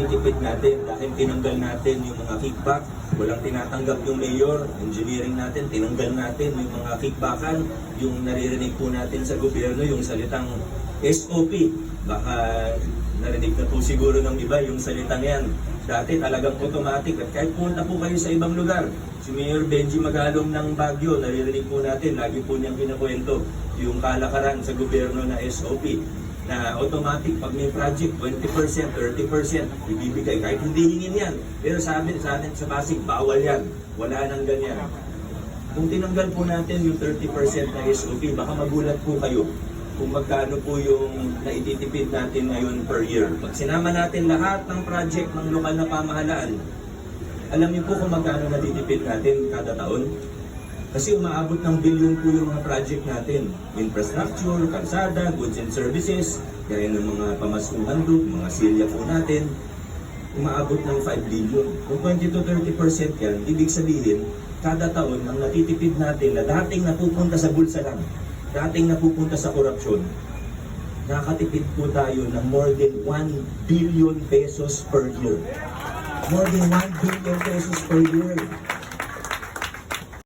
natitipid natin dahil tinanggal natin yung mga kickback, walang tinatanggap yung mayor, engineering natin, tinanggal natin yung mga kickbackan, yung naririnig po natin sa gobyerno, yung salitang SOP. Baka narinig na po siguro ng iba yung salitang yan. Dati talagang automatic at kahit punta po kayo sa ibang lugar, si Mayor Benji Magalong ng Baguio, naririnig po natin, lagi po niyang kinakwento yung kalakaran sa gobyerno na SOP na automatic pag may project 20%, 30% ibibigay kahit hindi hingin yan. Pero sabi sa atin sa Pasig, bawal yan. Wala nang ganyan. Kung tinanggal po natin yung 30% na SOP, baka magulat po kayo kung magkano po yung naititipid natin ngayon per year. Pag sinama natin lahat ng project ng lokal na pamahalaan, alam niyo po kung magkano natitipid natin kada taon? Kasi umaabot ng billion po yung mga project natin. Infrastructure, kalsada, goods and services, gaya ng mga pamasuhan group, mga silya po natin, umaabot ng 5 billion. Kung 20 to 30% yan, ibig sabihin, kada taon, ang natitipid natin na dating napupunta sa bulsa lang, dating napupunta sa korupsyon, nakatipid po tayo ng more than 1 billion pesos per year. More than 1 billion pesos per year.